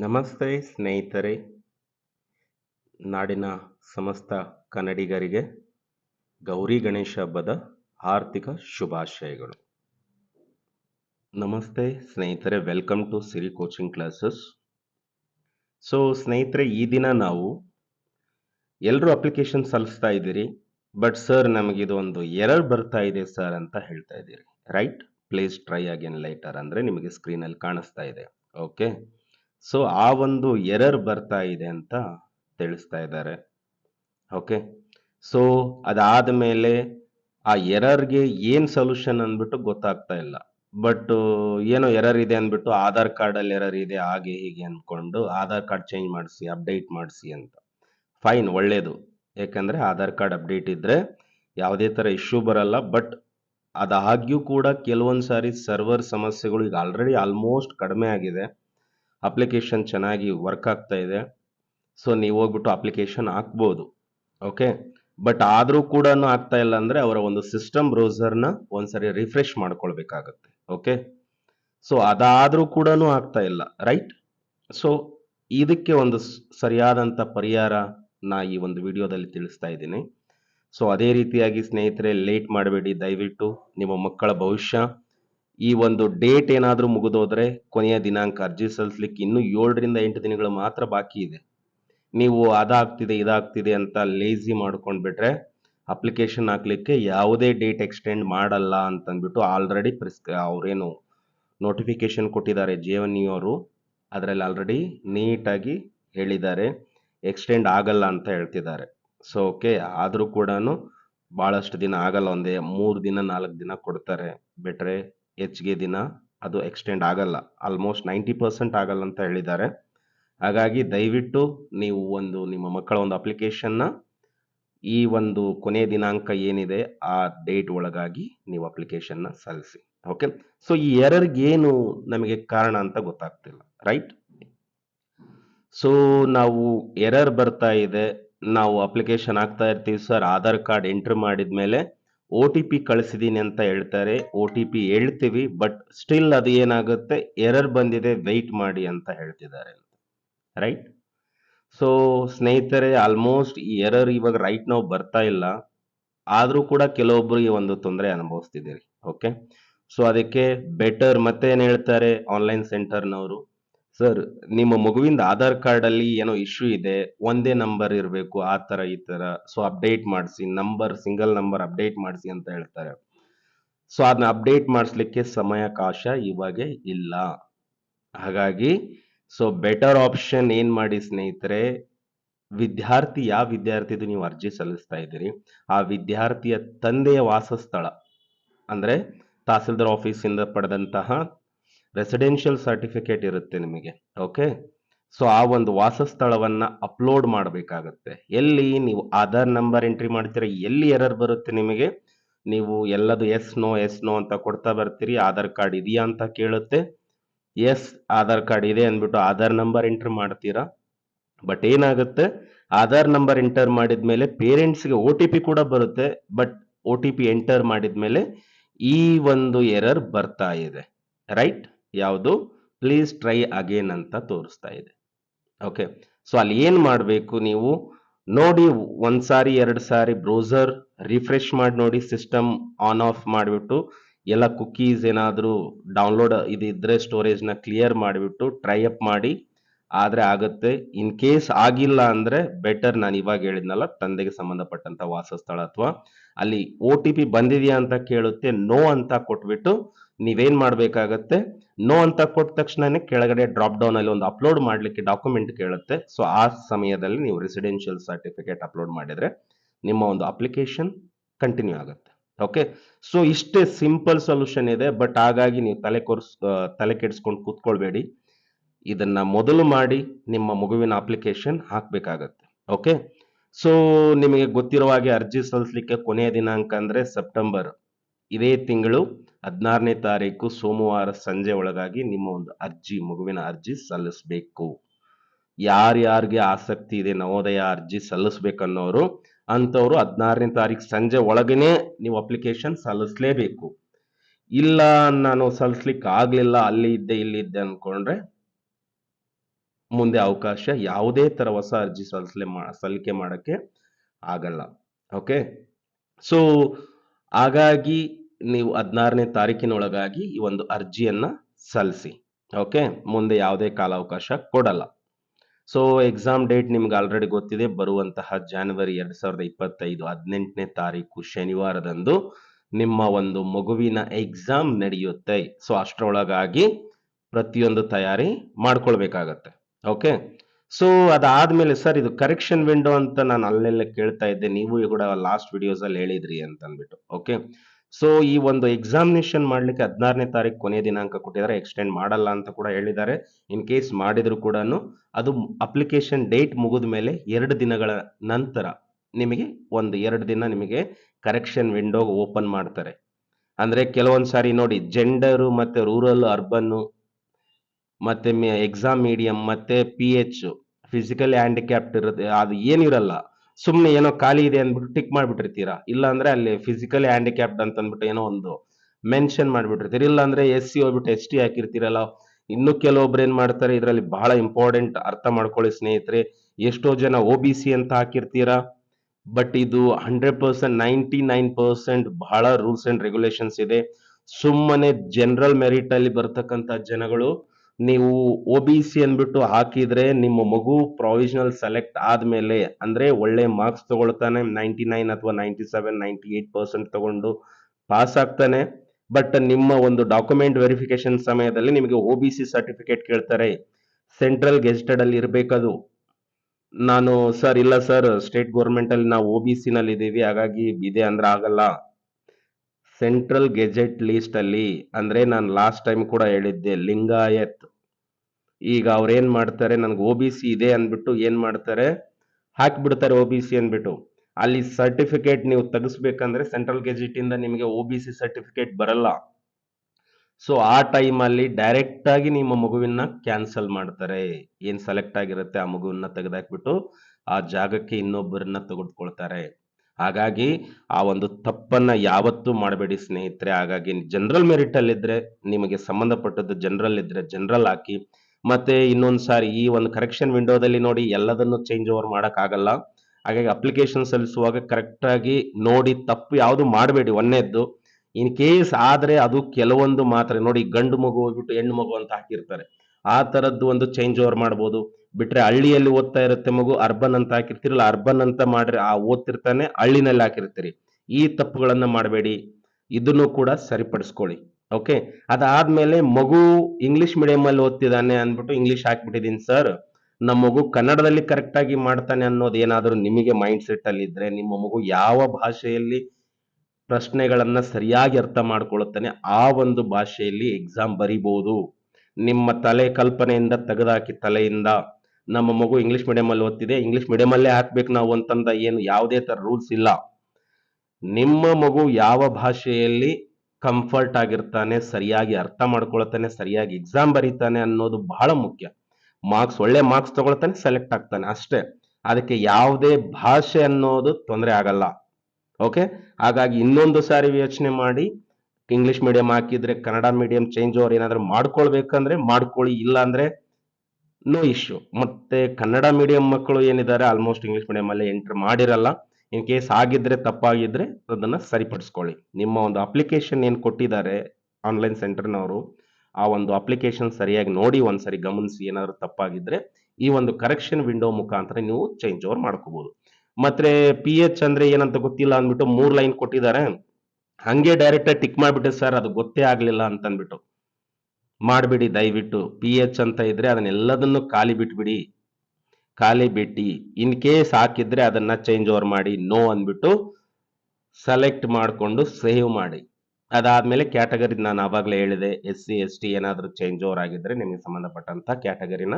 ನಮಸ್ತೆ ಸ್ನೇಹಿತರೆ. ನಾಡಿನ ಸಮಸ್ತ ಕನ್ನಡಿಗರಿಗೆ ಗೌರಿ ಗಣೇಶ ಹಬ್ಬದ ಆರ್ಥಿಕ ಶುಭಾಶಯಗಳು. ನಮಸ್ತೆ ಸ್ನೇಹಿತರೆ welcome to Siri coaching classes so ಸ್ನೇಹಿತರೆ, ಈ ದಿನ ನಾವು ಎಲ್ಲರೂ ಅಪ್ಲಿಕೇಶನ್ ಸಲ್ಲಿಸ್ತಾ ಇದ್ದೀರಿ ಬಟ್ ಸರ್ ನಮಗಿದು ಒಂದು ಎರರ್ ಬರ್ತಾ ಇದೆ ಸರ್ ಅಂತ ಹೇಳ್ತಾ ಇದ್ದೀರಿ. Right please try again later ಅಂದರೆ ನಿಮಗೆ ಸ್ಕ್ರೀನಲ್ಲಿ ಕಾಣಿಸ್ತಾ ಇದೆ. ಓಕೆ ಸೊ ಆ ಒಂದು ಎರರ್ ಬರ್ತಾ ಇದೆ ಅಂತ ತಿಳಿಸ್ತಾ ಇದ್ದಾರೆ. ಓಕೆ ಸೊ ಅದಾದ ಮೇಲೆ ಆ ಎರರ್ಗೆ ಏನು ಸೊಲ್ಯೂಷನ್ ಅಂದ್ಬಿಟ್ಟು ಗೊತ್ತಾಗ್ತಾ ಇಲ್ಲ. ಬಟ್ ಏನೋ ಎರರ್ ಇದೆ ಅಂದ್ಬಿಟ್ಟು ಆಧಾರ್ ಕಾರ್ಡಲ್ಲಿ ಎರರ್ ಇದೆ, ಹಾಗೆ ಹೀಗೆ ಅಂದ್ಕೊಂಡು ಆಧಾರ್ ಕಾರ್ಡ್ ಚೇಂಜ್ ಮಾಡಿಸಿ ಅಪ್ಡೇಟ್ ಮಾಡಿಸಿ ಅಂತ. ಫೈನ್ ಒಳ್ಳೆಯದು ಯಾಕಂದರೆ ಆಧಾರ್ ಕಾರ್ಡ್ ಅಪ್ಡೇಟ್ ಇದ್ದರೆ ಯಾವುದೇ ಥರ ಇಶ್ಯೂ ಬರಲ್ಲ. ಬಟ್ ಅದಾಗ್ಯೂ ಕೂಡ ಕೆಲವೊಂದು ಸಾರಿ ಸರ್ವರ್ ಸಮಸ್ಯೆಗಳು ಈಗ ಆಲ್ರೆಡಿ ಆಲ್ಮೋಸ್ಟ್ ಕಡಿಮೆ ಆಗಿದೆ. ಅಪ್ಲಿಕೇಶನ್ ಚೆನ್ನಾಗಿ ವರ್ಕ್ ಆಗ್ತಾ ಇದೆ. ಸೊ ನೀವು ಹೋಗ್ಬಿಟ್ಟು ಅಪ್ಲಿಕೇಶನ್ ಹಾಕ್ಬೋದು. ಓಕೆ ಬಟ್ ಆದರೂ ಕೂಡ ಆಗ್ತಾ ಇಲ್ಲ ಅಂದರೆ ಅವರ ಒಂದು ಸಿಸ್ಟಮ್ ಬ್ರೌಸರ್ನ ಒಂದ್ಸರಿ ರಿಫ್ರೆಶ್ ಮಾಡ್ಕೊಳ್ಬೇಕಾಗತ್ತೆ. ಓಕೆ ಸೊ ಅದಾದರೂ ಕೂಡ ಆಗ್ತಾ ಇಲ್ಲ. ರೈಟ್ ಸೊ ಇದಕ್ಕೆ ಒಂದು ಸರಿಯಾದಂಥ ಪರಿಹಾರ ನಾ ಈ ಒಂದು ವಿಡಿಯೋದಲ್ಲಿ ತಿಳಿಸ್ತಾ ಇದ್ದೀನಿ. ಸೊ ಅದೇ ರೀತಿಯಾಗಿ ಸ್ನೇಹಿತರೆ ಲೇಟ್ ಮಾಡಬೇಡಿ. ದಯವಿಟ್ಟು ನಿಮ್ಮ ಮಕ್ಕಳ ಭವಿಷ್ಯ ಈ ಒಂದು ಡೇಟ್ ಏನಾದರೂ ಮುಗಿದೋದ್ರೆ ಕೊನೆಯ ದಿನಾಂಕ ಅರ್ಜಿ ಸಲ್ಲಿಸ್ಲಿಕ್ಕೆ ಇನ್ನೂ ಏಳರಿಂದ ಎಂಟು ದಿನಗಳು ಮಾತ್ರ ಬಾಕಿ ಇದೆ. ನೀವು ಅದಾಗ್ತಿದೆ, ಇದಾಗ್ತಿದೆ ಅಂತ ಲೇಜಿ ಮಾಡ್ಕೊಂಡ್ಬಿಟ್ರೆ ಅಪ್ಲಿಕೇಶನ್ ಹಾಕ್ಲಿಕ್ಕೆ ಯಾವುದೇ ಡೇಟ್ ಎಕ್ಸ್ಟೆಂಡ್ ಮಾಡಲ್ಲ ಅಂತಂದ್ಬಿಟ್ಟು ಆಲ್ರೆಡಿ ಪ್ರಿಸ್ ಅವರೇನು ನೋಟಿಫಿಕೇಶನ್ ಕೊಟ್ಟಿದ್ದಾರೆ ಜೇವನಿಯವರು, ಅದರಲ್ಲಿ ಆಲ್ರೆಡಿ ನೀಟಾಗಿ ಹೇಳಿದ್ದಾರೆ ಎಕ್ಸ್ಟೆಂಡ್ ಆಗಲ್ಲ ಅಂತ ಹೇಳ್ತಿದ್ದಾರೆ. ಸೊ ಓಕೆ ಆದರೂ ಕೂಡ ಭಾಳಷ್ಟು ದಿನ ಆಗಲ್ಲ, ಒಂದೇ ಮೂರು ದಿನ, ನಾಲ್ಕು ದಿನ ಕೊಡ್ತಾರೆ. ಬಿಟ್ರೆ ಹೆಚ್ಚಿಗೆ ದಿನ ಅದು ಎಕ್ಸ್ಟೆಂಡ್ ಆಗಲ್ಲ ಆಲ್ಮೋಸ್ಟ್ ನೈಂಟಿ ಪರ್ಸೆಂಟ್ ಆಗಲ್ಲ ಅಂತ ಹೇಳಿದ್ದಾರೆ. ಹಾಗಾಗಿ ದಯವಿಟ್ಟು ನೀವು ಒಂದು ನಿಮ್ಮ ಮಕ್ಕಳ ಒಂದು ಅಪ್ಲಿಕೇಶನ್ನ ಈ ಒಂದು ಕೊನೆಯ ದಿನಾಂಕ ಏನಿದೆ ಆ ಡೇಟ್ ಒಳಗಾಗಿ ನೀವು ಅಪ್ಲಿಕೇಶನ್ನ ಸಲ್ಲಿಸಿ. ಓಕೆ ಸೊ ಈ ಎರರ್ಗೆ ಏನು ನಮಗೆ ಕಾರಣ ಅಂತ ಗೊತ್ತಾಗ್ತಿಲ್ಲ ರೈಟ್ ಸೊ ನಾವು ಎರರ್ ಬರ್ತಾ ಇದೆ. ನಾವು ಅಪ್ಲಿಕೇಶನ್ ಹಾಕ್ತಾ ಇರ್ತೀವಿ ಸರ್ ಆಧಾರ್ ಕಾರ್ಡ್ ಎಂಟ್ರ್ ಮಾಡಿದ ಮೇಲೆ ಒ ಟಿ ಪಿ ಕಳಿಸಿದ್ದೀನಿ ಅಂತ ಹೇಳ್ತಾರೆ. ಒ ಟಿ ಪಿ ಹೇಳ್ತೀವಿ ಬಟ್ ಸ್ಟಿಲ್ ಅದು ಏನಾಗುತ್ತೆ ಎರರ್ ಬಂದಿದೆ ವೆಯ್ಟ್ ಮಾಡಿ ಅಂತ ಹೇಳ್ತಿದ್ದಾರೆ. ರೈಟ್ ಸೊ ಸ್ನೇಹಿತರೆ ಆಲ್ಮೋಸ್ಟ್ ಈ ಎರರ್ ಇವಾಗ ರೈಟ್ ನಾವು ಬರ್ತಾ ಇಲ್ಲ. ಆದರೂ ಕೂಡ ಕೆಲವೊಬ್ರು ಈ ಒಂದು ತೊಂದರೆ ಅನುಭವಿಸ್ತಿದ್ದೀರಿ. ಓಕೆ ಸೊ ಅದಕ್ಕೆ ಬೆಟರ್ ಮತ್ತೆ ಏನು ಹೇಳ್ತಾರೆ? ಆನ್ಲೈನ್ ಸೆಂಟರ್ನವರು ಸರ್, ನಿಮ್ಮ ಮಗುವಿಂದ ಆಧಾರ್ ಕಾರ್ಡ್ ಅಲ್ಲಿ ಏನೋ ಇಶ್ಯೂ ಇದೆ, ಒಂದೇ ನಂಬರ್ ಇರಬೇಕು, ಆ ತರ ಈ ತರ. ಸೊ ಅಪ್ಡೇಟ್ ಮಾಡಿಸಿ ನಂಬರ್ ಸಿಂಗಲ್ ನಂಬರ್ ಅಪ್ಡೇಟ್ ಮಾಡಿಸಿ ಅಂತ ಹೇಳ್ತಾರೆ. ಸೊ ಅದನ್ನ ಅಪ್ಡೇಟ್ ಮಾಡಿಸ್ಲಿಕ್ಕೆ ಸಮಯಾವಕಾಶ ಇವಾಗ ಇಲ್ಲ. ಹಾಗಾಗಿ ಸೊ ಬೆಟರ್ ಆಪ್ಷನ್ ಏನ್ ಮಾಡಿ ಸ್ನೇಹಿತರೆ, ವಿದ್ಯಾರ್ಥಿ, ಯಾವ ವಿದ್ಯಾರ್ಥಿದು ನೀವು ಅರ್ಜಿ ಸಲ್ಲಿಸ್ತಾ ಇದ್ದೀರಿ, ಆ ವಿದ್ಯಾರ್ಥಿಯ ತಂದೆಯ ವಾಸಸ್ಥಳ, ಅಂದ್ರೆ ತಹಸೀಲ್ದಾರ್ ಆಫೀಸಿಂದ ಪಡೆದಂತಹ ರೆಸಿಡೆನ್ಷಿಯಲ್ ಸರ್ಟಿಫಿಕೇಟ್ ಇರುತ್ತೆ ನಿಮಗೆ ಓಕೆ ಸೊ ಆ ಒಂದು ವಾಸಸ್ಥಳವನ್ನು ಅಪ್ಲೋಡ್ ಮಾಡಬೇಕಾಗತ್ತೆ. ಎಲ್ಲಿ ನೀವು ಆಧಾರ್ ನಂಬರ್ ಎಂಟ್ರಿ ಮಾಡ್ತೀರಾ, ಎಲ್ಲಿ ಎರರ್ ಬರುತ್ತೆ ನಿಮಗೆ? ನೀವು ಎಲ್ಲದು ಎಸ್ ನೋ ಎಸ್ ನೋ ಅಂತ ಕೊಡ್ತಾ ಬರ್ತೀರಿ, ಆಧಾರ್ ಕಾರ್ಡ್ ಇದೆಯಾ ಅಂತ ಕೇಳುತ್ತೆ. ಎಸ್ ಆಧಾರ್ ಕಾರ್ಡ್ ಇದೆ ಅಂದ್ಬಿಟ್ಟು ಆಧಾರ್ ನಂಬರ್ ಎಂಟ್ರಿ ಮಾಡ್ತೀರಾ? ಬಟ್ ಏನಾಗುತ್ತೆ, ಆಧಾರ್ ನಂಬರ್ ಎಂಟರ್ ಮಾಡಿದ ಮೇಲೆ ಪೇರೆಂಟ್ಸ್ಗೆ ಒ ಟಿ ಪಿ ಕೂಡ ಬರುತ್ತೆ but O T P enter ಮಾಡಿದ ಮೇಲೆ ಈ ಒಂದು ಎರರ್ ಬರ್ತಾ ಇದೆ ರೈಟ್ ಯಾವುದು? ಪ್ಲೀಸ್ ಟ್ರೈ ಅಗೇನ್ ಅಂತ ತೋರಿಸ್ತಾ ಇದೆ. ಓಕೆ ಸೊ ಅಲ್ಲಿ ಏನು ಮಾಡಬೇಕು ನೀವು? ನೋಡಿ ಒಂದು ಸಾರಿ, ಎರಡು ಸಾರಿ ಬ್ರೌಸರ್ ರಿಫ್ರೆಶ್ ಮಾಡಿ ನೋಡಿ ಸಿಸ್ಟಮ್ ಆನ್ ಆಫ್ ಮಾಡಿಬಿಟ್ಟು, ಎಲ್ಲ ಕುಕೀಸ್ ಏನಾದರೂ ಡೌನ್ಲೋಡ್ ಇದಿದ್ರೆ ಸ್ಟೋರೇಜ್ನ ಕ್ಲಿಯರ್ ಮಾಡಿಬಿಟ್ಟು ಟ್ರೈ ಅಪ್ ಮಾಡಿ, ಆದರೆ ಆಗುತ್ತೆ. ಇನ್ ಕೇಸ್ ಆಗಿಲ್ಲ ಅಂದರೆ ಬೆಟರ್ ನಾನು ಇವಾಗ ಹೇಳಿದ್ನಲ್ಲ, ತಂದೆಗೆ ಸಂಬಂಧಪಟ್ಟಂತ ವಾಸಸ್ಥಳ ಅಥವಾ ಅಲ್ಲಿ ಒ ಟಿ ಪಿ ಬಂದಿದೆಯಾ ಅಂತ ಕೇಳುತ್ತೆ ನೋ ಅಂತ ಕೊಟ್ಬಿಟ್ಟು ನೀವೇನ್ ಮಾಡಬೇಕಾಗತ್ತೆ? ನೋ ಅಂತ ಕೊಟ್ಟ ತಕ್ಷಣನೇ ಕೆಳಗಡೆ ಡ್ರಾಪ್ ಡೌನ್ ಅಲ್ಲಿ ಒಂದು ಅಪ್ಲೋಡ್ ಮಾಡಲಿಕ್ಕೆ ಡಾಕ್ಯುಮೆಂಟ್ ಕೇಳುತ್ತೆ. ಸೊ ಆ ಸಮಯದಲ್ಲಿ ನೀವು ರೆಸಿಡೆನ್ಷಿಯಲ್ ಸರ್ಟಿಫಿಕೇಟ್ ಅಪ್ಲೋಡ್ ಮಾಡಿದ್ರೆ ನಿಮ್ಮ ಒಂದು ಅಪ್ಲಿಕೇಶನ್ ಕಂಟಿನ್ಯೂ ಆಗುತ್ತೆ. ಓಕೆ ಸೊ ಇಷ್ಟೇ ಸಿಂಪಲ್ ಸೊಲ್ಯೂಷನ್ ಇದೆ. ಬಟ್ ಹಾಗಾಗಿ ನೀವು ತಲೆ ಕೊರ್ಸ್ ತಲೆ ಕೆಡಿಸ್ಕೊಂಡು ಕೂತ್ಕೊಳ್ಬೇಡಿ. ಇದನ್ನ ಮೊದಲು ಮಾಡಿ ನಿಮ್ಮ ಮಗುವಿನ ಅಪ್ಲಿಕೇಶನ್ ಹಾಕಬೇಕಾಗತ್ತೆ. ಓಕೆ ಸೊ ನಿಮಗೆ ಗೊತ್ತಿರುವ ಹಾಗೆ ಅರ್ಜಿ ಸಲ್ಲಿಸಲಿಕ್ಕೆ ಕೊನೆಯ ದಿನಾಂಕ ಅಂದ್ರೆ ಸೆಪ್ಟೆಂಬರ್ ಇದೇ ತಿಂಗಳು ಹದಿನಾರನೇ ತಾರೀಕು ಸೋಮವಾರ ಸಂಜೆ ಒಳಗಾಗಿ ನಿಮ್ಮ ಒಂದು ಅರ್ಜಿ, ಮಗುವಿನ ಅರ್ಜಿ ಸಲ್ಲಿಸಬೇಕು. ಯಾರ್ಯಾರಿಗೆ ಆಸಕ್ತಿ ಇದೆ, ನವೋದಯ ಅರ್ಜಿ ಸಲ್ಲಿಸ್ಬೇಕನ್ನೋರು, ಅಂಥವ್ರು ಹದಿನಾರನೇ ತಾರೀಕು ಸಂಜೆ ಒಳಗನೆ ನೀವು ಅಪ್ಲಿಕೇಶನ್ ಸಲ್ಲಿಸಲೇಬೇಕು. ಇಲ್ಲ ನಾನು ಸಲ್ಲಿಸ್ಲಿಕ್ಕೆ ಆಗಲಿಲ್ಲ ಅಲ್ಲಿ ಇದ್ದೆ, ಇಲ್ಲಿ ಇದ್ದೆ ಅನ್ಕೊಂಡ್ರೆ ಮುಂದೆ ಅವಕಾಶ ಯಾವುದೇ ತರ ಹೊಸ ಅರ್ಜಿ ಸಲ್ಲಿಸಲೆ ಮಾ, ಸಲ್ಲಿಕೆ ಮಾಡಕ್ಕೆ ಆಗಲ್ಲ. ಓಕೆ ಸೊ ಹಾಗಾಗಿ ನೀವು ಹದಿನಾರನೇ ತಾರೀಕಿನೊಳಗಾಗಿ ಈ ಒಂದು ಅರ್ಜಿಯನ್ನು ಸಲ್ಲಿಸಿ. ಓಕೆ? ಮುಂದೆ ಯಾವುದೇ ಕಾಲಾವಕಾಶ ಕೊಡಲ್ಲ. ಸೊ ಎಕ್ಸಾಮ್ ಡೇಟ್ ನಿಮ್ಗೆ ಆಲ್ರೆಡಿ ಗೊತ್ತಿದೆ. ಬರುವಂತಹ ಜಾನ್ವರಿ ಎರಡ್ ಸಾವಿರದ ಇಪ್ಪತ್ತೈದು ಹದಿನೆಂಟನೇ ತಾರೀಕು ಶನಿವಾರದಂದು ನಿಮ್ಮ ಒಂದು ಮಗುವಿನ ಎಕ್ಸಾಮ್ ನಡೆಯುತ್ತೆ. ಸೊ ಅಷ್ಟರೊಳಗಾಗಿ ಪ್ರತಿಯೊಂದು ತಯಾರಿ ಮಾಡ್ಕೊಳ್ಬೇಕಾಗತ್ತೆ. ಓಕೆ? ಸೊ ಅದಾದ್ಮೇಲೆ ಸರ್, ಇದು ಕರೆಕ್ಷನ್ ವಿಂಡೋ ಅಂತ ನಾನು ಅಲ್ಲೆಲ್ಲ ಕೇಳ್ತಾ ಇದ್ದೆ. ನೀವು ಕೂಡ ಲಾಸ್ಟ್ ವಿಡಿಯೋಸ್ ಅಲ್ಲಿ ಹೇಳಿದ್ರಿ ಅಂತ ಅಂದ್ಬಿಟ್ಟು ಓಕೆ? ಸೊ ಈ ಒಂದು ಎಕ್ಸಾಮಿನೇಷನ್ ಮಾಡಲಿಕ್ಕೆ ಹದಿನಾರನೇ ತಾರೀಕು ಕೊನೆಯ ದಿನಾಂಕ ಕೊಟ್ಟಿದ್ದಾರೆ. ಎಕ್ಸ್ಟೆಂಡ್ ಮಾಡಲ್ಲ ಅಂತ ಕೂಡ ಹೇಳಿದ್ದಾರೆ. ಇನ್ ಕೇಸ್ ಮಾಡಿದರೂ ಕೂಡ ಅದು ಅಪ್ಲಿಕೇಶನ್ ಡೇಟ್ ಮುಗಿದ ಮೇಲೆ ಎರಡು ದಿನಗಳ ನಂತರ ನಿಮಗೆ ಒಂದು, ಎರಡು ದಿನ ನಿಮಗೆ ಕರೆಕ್ಷನ್ ವಿಂಡೋ ಓಪನ್ ಮಾಡ್ತಾರೆ. ಅಂದ್ರೆ ಕೆಲವೊಂದು ಸಾರಿ ನೋಡಿ ಜೆಂಡರು ಮತ್ತೆ ರೂರಲ್ ಅರ್ಬನ್ ಮತ್ತೆ ಎಕ್ಸಾಮ್ ಮೀಡಿಯಂ ಮತ್ತೆ ಪಿ ಎಚ್ ಫಿಸಿಕಲ್ ಹ್ಯಾಂಡಿಕ್ಯಾಪ್ಟ್ ಇರುತ್ತೆ, ಅದು ಏನಿರಲ್ಲ. ಸುಮ್ಮನೆ ಏನೋ ಖಾಲಿ ಇದೆ ಅಂದ್ಬಿಟ್ಟು ಟಿಕ್ ಮಾಡ್ಬಿಟ್ಟಿರ್ತೀರಾ? ಇಲ್ಲ ಅಂದ್ರೆ ಅಲ್ಲಿ ಫಿಸಿಕಲಿ ಹ್ಯಾಂಡಿಕ್ಯಾಪ್ಡ್ ಅಂತ ಅಂದ್ಬಿಟ್ಟು ಏನೋ ಒಂದು ಮೆನ್ಷನ್ ಮಾಡ್ಬಿಟ್ಟಿರ್ತೀರಿ? ಇಲ್ಲ ಅಂದ್ರೆ ಎಸ್ ಸಿ ಹೋಗ್ಬಿಟ್ಟು ಎಸ್ ಟಿ ಹಾಕಿರ್ತೀರಲ್ಲ? ಇನ್ನು ಕೆಲವೊಬ್ರು ಏನ್ ಮಾಡ್ತಾರೆ, ಇದರಲ್ಲಿ ಬಹಳ ಇಂಪಾರ್ಟೆಂಟ್ ಅರ್ಥ ಮಾಡ್ಕೊಳ್ಳಿ ಸ್ನೇಹಿತರೆ. ಎಷ್ಟೋ ಜನ ಒ ಬಿ ಸಿ ಅಂತ ಹಾಕಿರ್ತೀರಾ? ಬಟ್ ಇದು hundred percent ninety nine percent ಬಹಳ ರೂಲ್ಸ್ ಅಂಡ್ ರೆಗ್ಯುಲೇಷನ್ಸ್ ಇದೆ. ಸುಮ್ಮನೆ ಜನರಲ್ ಮೆರಿಟ್ ಅಲ್ಲಿ ಬರ್ತಕ್ಕಂಥ ಜನಗಳು ನೀವು ಒ ಬಿ ಸಿ ಅಂದ್ಬಿಟ್ಟು ಹಾಕಿದ್ರೆ ನಿಮ್ಮ ಮಗು ಪ್ರೊವಿಷನಲ್ ಸೆಲೆಕ್ಟ್ ಆದ್ಮೇಲೆ, ಅಂದ್ರೆ ಒಳ್ಳೆ ಮಾರ್ಕ್ಸ್ ತಗೊಳ್ತಾನೆ ನೈಂಟಿ ನೈನ್ ಅಥವಾ ninety seven ninety eight percent ತಗೊಂಡು ಪಾಸ್ ಆಗ್ತಾನೆ. ಬಟ್ ನಿಮ್ಮ ಒಂದು ಡಾಕ್ಯುಮೆಂಟ್ ವೆರಿಫಿಕೇಶನ್ ಸಮಯದಲ್ಲಿ ನಿಮಗೆ ಒ ಬಿ ಸಿ ಸರ್ಟಿಫಿಕೇಟ್ ಕೇಳ್ತಾರೆ ಸೆಂಟ್ರಲ್ ಗೆಸ್ಟೆಡಲ್ಲಿ ಇರಬೇಕದು. ನಾನು, ಸರ್, ಇಲ್ಲ ಸರ್ ಸ್ಟೇಟ್ ಗೌರ್ಮೆಂಟಲ್ಲಿ ನಾವು ಒ ಬಿ ಸಿನಲ್ಲಿ ನಲ್ಲಿ ಇದೀವಿ, ಹಾಗಾಗಿ ಇದೆ ಅಂದ್ರೆ ಆಗಲ್ಲ. ಸೆಂಟ್ರಲ್ ಗೆಜೆಟ್ ಲೀಸ್ಟಲ್ಲಿ ಅಂದ್ರೆ ನಾನು ಲಾಸ್ಟ್ ಟೈಮ್ ಕೂಡ ಹೇಳಿದ್ದೆ, ಲಿಂಗಾಯತ್. ಈಗ ಅವ್ರು ಏನ್ ಮಾಡ್ತಾರೆ, ನನ್ಗೆ ಒ ಬಿ ಸಿ ಇದೆ ಅಂದ್ಬಿಟ್ಟು ಏನ್ ಮಾಡ್ತಾರೆ, ಹಾಕಿಬಿಡ್ತಾರೆ ಒ ಬಿ ಸಿ ಅಂದ್ಬಿಟ್ಟು. ಅಲ್ಲಿ ಸರ್ಟಿಫಿಕೇಟ್ ನೀವು ತೆಗಿಸ್ಬೇಕಂದ್ರೆ ಸೆಂಟ್ರಲ್ ಗೆಜೆಟ್ ಇಂದ ನಿಮಗೆ ಒ ಬಿ ಸಿ ಸರ್ಟಿಫಿಕೇಟ್ ಬರಲ್ಲ. ಸೊ ಆ ಟೈಮ್ ಅಲ್ಲಿ ಡೈರೆಕ್ಟ್ ಆಗಿ ನಿಮ್ಮ ಮಗುವಿನ ಕ್ಯಾನ್ಸಲ್ ಮಾಡ್ತಾರೆ. ಏನ್ ಸೆಲೆಕ್ಟ್ ಆಗಿರುತ್ತೆ ಆ ಮಗುವನ್ನ ತೆಗೆದಾಕ್ಬಿಟ್ಟು ಆ ಜಾಗಕ್ಕೆ ಇನ್ನೊಬ್ಬರನ್ನ ತೆಗೆದುಕೊಳ್ತಾರೆ. ಹಾಗಾಗಿ ಆ ಒಂದು ತಪ್ಪನ್ನ ಯಾವತ್ತೂ ಮಾಡಬೇಡಿ ಸ್ನೇಹಿತರೆ. ಹಾಗಾಗಿ ಜನರಲ್ ಮೆರಿಟ್ ಅಲ್ಲಿ ಇದ್ರೆ ನಿಮಗೆ ಸಂಬಂಧಪಟ್ಟದ್ದು ಜನರಲ್ ಇದ್ರೆ ಜನರಲ್ ಹಾಕಿ ಮತ್ತೆ ಇನ್ನೊಂದು ಸಾರಿ ಈ ಒಂದು ಕರೆಕ್ಷನ್ ವಿಂಡೋದಲ್ಲಿ ನೋಡಿ ಎಲ್ಲದನ್ನು ಚೇಂಜ್ ಓವರ್ ಮಾಡೋಕ್ಕಾಗಲ್ಲ. ಹಾಗಾಗಿ ಅಪ್ಲಿಕೇಶನ್ ಸಲ್ಲಿಸುವಾಗ ಕರೆಕ್ಟ್ ಆಗಿ ನೋಡಿ ತಪ್ಪು ಯಾವುದು ಮಾಡಬೇಡಿ ಒಂದೇದ್ದು ಇನ್ ಕೇಸ್ ಆದ್ರೆ ಅದು ಕೆಲವೊಂದು ಮಾತ್ರ, ನೋಡಿ ಗಂಡು ಮಗು ಹೋಗ್ಬಿಟ್ಟು ಹೆಣ್ಣು ಮಗು ಅಂತ ಹಾಕಿರ್ತಾರೆ. ಆ ತರದ್ದು ಒಂದು ಚೇಂಜ್ ಓವರ್ ಮಾಡ್ಬೋದು. ಬಿಟ್ರೆ ಹಳ್ಳಿಯಲ್ಲಿ ಓದ್ತಾ ಇರುತ್ತೆ ಮಗು, ಅರ್ಬನ್ ಅಂತ ಹಾಕಿರ್ತಿರಲ್ಲ, ಅರ್ಬನ್ ಅಂತ ಮಾಡ್ರಿ ಆ ಓದ್ತಿರ್ತಾನೆ, ಹಳ್ಳಿನಲ್ಲಿ ಹಾಕಿರ್ತೀರಿ. ಈ ತಪ್ಪುಗಳನ್ನು ಮಾಡಬೇಡಿ. ಇದನ್ನು ಕೂಡ ಸರಿಪಡಿಸ್ಕೊಳ್ಳಿ. ಓಕೆ ಅದಾದ್ಮೇಲೆ ಮಗು ಇಂಗ್ಲಿಷ್ ಮೀಡಿಯಂ ಅಲ್ಲಿ ಓದ್ತಿದ್ದಾನೆ ಅಂದ್ಬಿಟ್ಟು ಇಂಗ್ಲಿಷ್ ಹಾಕ್ಬಿಟ್ಟಿದೀನಿ ಸರ್ ನಮ್ಮ ಮಗು ಕನ್ನಡದಲ್ಲಿ ಕರೆಕ್ಟ್ ಆಗಿ ಮಾಡ್ತಾನೆ ಅನ್ನೋದು ಏನಾದರೂ ನಿಮಗೆ ಮೈಂಡ್ ಸೆಟ್ ಅಲ್ಲಿ ಇದ್ರೆ ನಿಮ್ಮ ಮಗು ಯಾವ ಭಾಷೆಯಲ್ಲಿ ಪ್ರಶ್ನೆಗಳನ್ನ ಸರಿಯಾಗಿ ಅರ್ಥ ಮಾಡ್ಕೊಳ್ಳುತ್ತಾನೆ ಆ ಒಂದು ಭಾಷೆಯಲ್ಲಿ ಎಕ್ಸಾಮ್ ಬರಿಬಹುದು ನಿಮ್ಮ ತಲೆ ಕಲ್ಪನೆಯಿಂದ ತೆಗೆದಾಕಿ ತಲೆಯಿಂದ ನಮ್ಮ ಮಗು ಇಂಗ್ಲಿಷ್ ಮೀಡಿಯಂ ಅಲ್ಲಿ ಓದ್ತಿದೆ. ಇಂಗ್ಲಿಷ್ ಮೀಡಿಯಂ ಅಲ್ಲೇ ಹಾಕ್ಬೇಕು ನಾವು ಅಂತಂದ ಏನು ಯಾವುದೇ ತರ ರೂಲ್ಸ್ ಇಲ್ಲ. ನಿಮ್ಮ ಮಗು ಯಾವ ಭಾಷೆಯಲ್ಲಿ ಕಂಫರ್ಟ್ ಆಗಿರ್ತಾನೆ, ಸರಿಯಾಗಿ ಅರ್ಥ ಮಾಡ್ಕೊಳ್ತಾನೆ, ಸರಿಯಾಗಿ ಎಕ್ಸಾಮ್ ಬರೀತಾನೆ ಅನ್ನೋದು ಬಹಳ ಮುಖ್ಯ. ಮಾರ್ಕ್ಸ್ ಒಳ್ಳೆ ಮಾರ್ಕ್ಸ್ ತಗೊಳ್ತಾನೆ ಸೆಲೆಕ್ಟ್ ಆಗ್ತಾನೆ ಅಷ್ಟೇ. ಅದಕ್ಕೆ ಯಾವುದೇ ಭಾಷೆ ಅನ್ನೋದು ತೊಂದರೆ ಆಗಲ್ಲ. ಓಕೆ ಹಾಗಾಗಿ ಇನ್ನೊಂದು ಸಾರಿ ಯೋಚನೆ ಮಾಡಿ ಇಂಗ್ಲಿಷ್ ಮೀಡಿಯಂ ಹಾಕಿದ್ರೆ ಕನ್ನಡ ಮೀಡಿಯಂ ಚೇಂಜ್ ಓವರ್ ಏನಾದರೂ ಮಾಡ್ಕೊಳ್ಬೇಕಂದ್ರೆ, ಮಾಡ್ಕೊಳ್ಳಿ. ಇಲ್ಲ ಅಂದ್ರೆ ನೋ ಇಶ್ಯೂ ಮತ್ತೆ ಕನ್ನಡ ಮೀಡಿಯಂ ಮಕ್ಕಳು ಏನಿದ್ದಾರೆ ಆಲ್ಮೋಸ್ಟ್ ಇಂಗ್ಲಿಷ್ ಮೀಡಿಯಂ ಅಲ್ಲಿ ಎಂಟರ್ ಮಾಡಿರಲ್ಲ. ಇನ್ ಕೇಸ್ ಆಗಿದ್ರೆ ತಪ್ಪಾಗಿದ್ರೆ ಅದನ್ನ ಸರಿಪಡಿಸ್ಕೊಳ್ಳಿ. ನಿಮ್ಮ ಒಂದು ಅಪ್ಲಿಕೇಶನ್ ಏನು ಕೊಟ್ಟಿದ್ದಾರೆ ಆನ್ಲೈನ್ ಸೆಂಟರ್ನವರು, ಆ ಒಂದು ಅಪ್ಲಿಕೇಶನ್ ಸರಿಯಾಗಿ ನೋಡಿ ಒಂದ್ಸರಿ ಗಮನಿಸಿ ಏನಾದರೂ ತಪ್ಪಾಗಿದ್ರೆ ಈ ಒಂದು ಕರೆಕ್ಷನ್ ವಿಂಡೋ ಮುಖಾಂತರ ನೀವು ಚೇಂಜ್ ಓವರ್ ಮಾಡ್ಕೋಬಹುದು ಮತ್ತೆ ಪಿ ಎಚ್ ಅಂದ್ರೆ ಏನಂತ ಗೊತ್ತಿಲ್ಲ ಅಂದ್ಬಿಟ್ಟು ಮೂರ್ ಲೈನ್ ಕೊಟ್ಟಿದ್ದಾರೆ. ಹಂಗೆ ಡೈರೆಕ್ಟ್ ಟಿಕ್ ಮಾಡಿಬಿಟ್ಟೆ, ಸರ್, ಅದು ಗೊತ್ತೇ ಆಗ್ಲಿಲ್ಲ ಅಂತ ಅಂದ್ಬಿಟ್ಟು ಮಾಡ್ಬಿಡಿ, ದಯವಿಟ್ಟು. ಪಿ ಎಚ್ ಅಂತ ಇದ್ರೆ ಅದನ್ನೆಲ್ಲದನ್ನು ಖಾಲಿ ಬಿಟ್ಬಿಡಿ. ಖಾಲಿ ಬಿಟ್ಟು. ಇನ್ ಕೇಸ್ ಹಾಕಿದ್ರೆ ಅದನ್ನ ಚೇಂಜ್ ಓವರ್ ಮಾಡಿ ನೋ ಅಂದ್ಬಿಟ್ಟು ಸೆಲೆಕ್ಟ್ ಮಾಡಿಕೊಂಡು ಸೇವ್ ಮಾಡಿ. ಅದಾದ್ಮೇಲೆ ಕ್ಯಾಟಗರಿ ನಾನು ಆವಾಗಲೇ ಹೇಳಿದೆ ಎಸ್ ಸಿ ಎಸ್ ಟಿ ಏನಾದರೂ ಚೇಂಜ್ ಓವರ್ ಆಗಿದ್ರೆ ನಿಮಗೆ ಸಂಬಂಧಪಟ್ಟಂತ ಕ್ಯಾಟಗರಿನ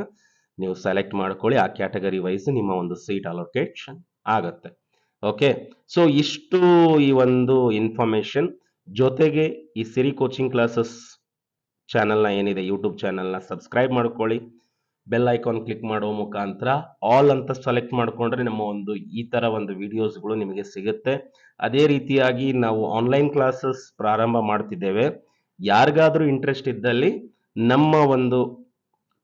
ನೀವು ಸೆಲೆಕ್ಟ್ ಮಾಡ್ಕೊಳ್ಳಿ. ಆ ಕ್ಯಾಟಗರಿ ವೈಸ್ ನಿಮ್ಮ ಒಂದು ಸೀಟ್ ಅಲೋಕೇಶನ್ ಆಗತ್ತೆ. ಓಕೆ ಸೊ ಇಷ್ಟು ಈ ಒಂದು ಇನ್ಫಾರ್ಮೇಶನ್ ಜೊತೆಗೆ ಈ ಸಿರಿ ಕೋಚಿಂಗ್ ಕ್ಲಾಸಸ್ ಚಾನೆಲ್ನ ಏನಿದೆ ಯೂಟ್ಯೂಬ್ ಚಾನೆಲ್ನ ಸಬ್ಸ್ಕ್ರೈಬ್ ಮಾಡ್ಕೊಳ್ಳಿ. ಬೆಲ್ ಐಕಾನ್ ಕ್ಲಿಕ್ ಮಾಡುವ ಮುಖಾಂತರ ಆಲ್ ಅಂತ ಸೆಲೆಕ್ಟ್ ಮಾಡಿಕೊಂಡ್ರೆ ನಮ್ಮ ಒಂದು ಈ ತರ ಒಂದು ವಿಡಿಯೋಸ್ಗಳು ನಿಮಗೆ ಸಿಗುತ್ತೆ. ಅದೇ ರೀತಿಯಾಗಿ ನಾವು ಆನ್ಲೈನ್ ಕ್ಲಾಸಸ್ ಪ್ರಾರಂಭ ಮಾಡ್ತಿದ್ದೇವೆ. ಯಾರಿಗಾದ್ರೂ ಇಂಟ್ರೆಸ್ಟ್ ಇದ್ದಲ್ಲಿ ನಮ್ಮ ಒಂದು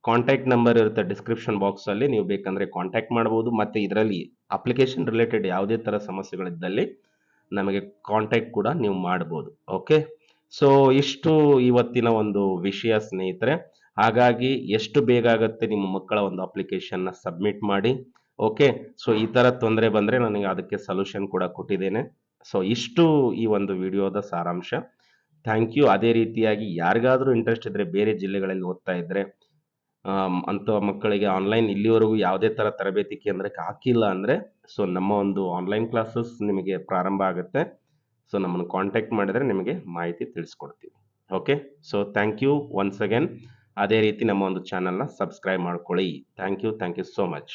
ಕಾಂಟ್ಯಾಕ್ಟ್ ನಂಬರ್ ಇರುತ್ತೆ ಡಿಸ್ಕ್ರಿಪ್ಷನ್ ಬಾಕ್ಸಲ್ಲಿ ನೀವು ಬೇಕಂದ್ರೆ ಕಾಂಟ್ಯಾಕ್ಟ್ ಮಾಡ್ಬೋದು. ಮತ್ತು ಇದರಲ್ಲಿ ಅಪ್ಲಿಕೇಶನ್ ರಿಲೇಟೆಡ್ ಯಾವುದೇ ಥರ ಸಮಸ್ಯೆಗಳಿದ್ದಲ್ಲಿ ನಮಗೆ ಕಾಂಟ್ಯಾಕ್ಟ್ ಕೂಡ ನೀವು ಮಾಡ್ಬೋದು. ಓಕೆ ಸೊ ಇಷ್ಟು ಇವತ್ತಿನ ಒಂದು ವಿಷಯ ಸ್ನೇಹಿತರೆ. ಹಾಗಾಗಿ ಎಷ್ಟು ಬೇಗ ಆಗುತ್ತೆ ನಿಮ್ಮ ಮಕ್ಕಳ ಒಂದು ಅಪ್ಲಿಕೇಶನ್ನ ಸಬ್ಮಿಟ್ ಮಾಡಿ. ಓಕೆ ಸೊ ಈ ಥರ ತೊಂದರೆ ಬಂದರೆ ನನಗೆ ಅದಕ್ಕೆ ಸೊಲ್ಯೂಷನ್ ಕೂಡ ಕೊಟ್ಟಿದ್ದೇನೆ. ಸೊ ಇಷ್ಟು ಈ ಒಂದು ವಿಡಿಯೋದ ಸಾರಾಂಶ. ಥ್ಯಾಂಕ್ ಯು ಅದೇ ರೀತಿಯಾಗಿ ಯಾರಿಗಾದರೂ ಇಂಟ್ರೆಸ್ಟ್ ಇದ್ದರೆ ಬೇರೆ ಜಿಲ್ಲೆಗಳಲ್ಲಿ ಓದ್ತಾ ಇದ್ದರೆ ಅಂಥ ಮಕ್ಕಳಿಗೆ ಆನ್ಲೈನ್ ಇಲ್ಲಿವರೆಗೂ ಯಾವುದೇ ಥರ ತರಬೇತಿ ಕೇಂದ್ರಕ್ಕೆ ಹಾಕಿಲ್ಲ ಅಂದರೆ ಸೊ ನಮ್ಮ ಒಂದು ಆನ್ಲೈನ್ ಕ್ಲಾಸಸ್ ನಿಮಗೆ ಪ್ರಾರಂಭ ಆಗುತ್ತೆ. ಸೊ ನಮ್ಮನ್ನು ಕಾಂಟ್ಯಾಕ್ಟ್ ಮಾಡಿದರೆ ನಿಮಗೆ ಮಾಹಿತಿ ತಿಳಿಸ್ಕೊಡ್ತೀವಿ. Okay so thank you once again ಅದೇ ರೀತಿ ನಮ್ಮ ಒಂದು ಚಾನಲ್ನ ಸಬ್ಸ್ಕ್ರೈಬ್ ಮಾಡ್ಕೊಳ್ಳಿ. Thank you thank you so much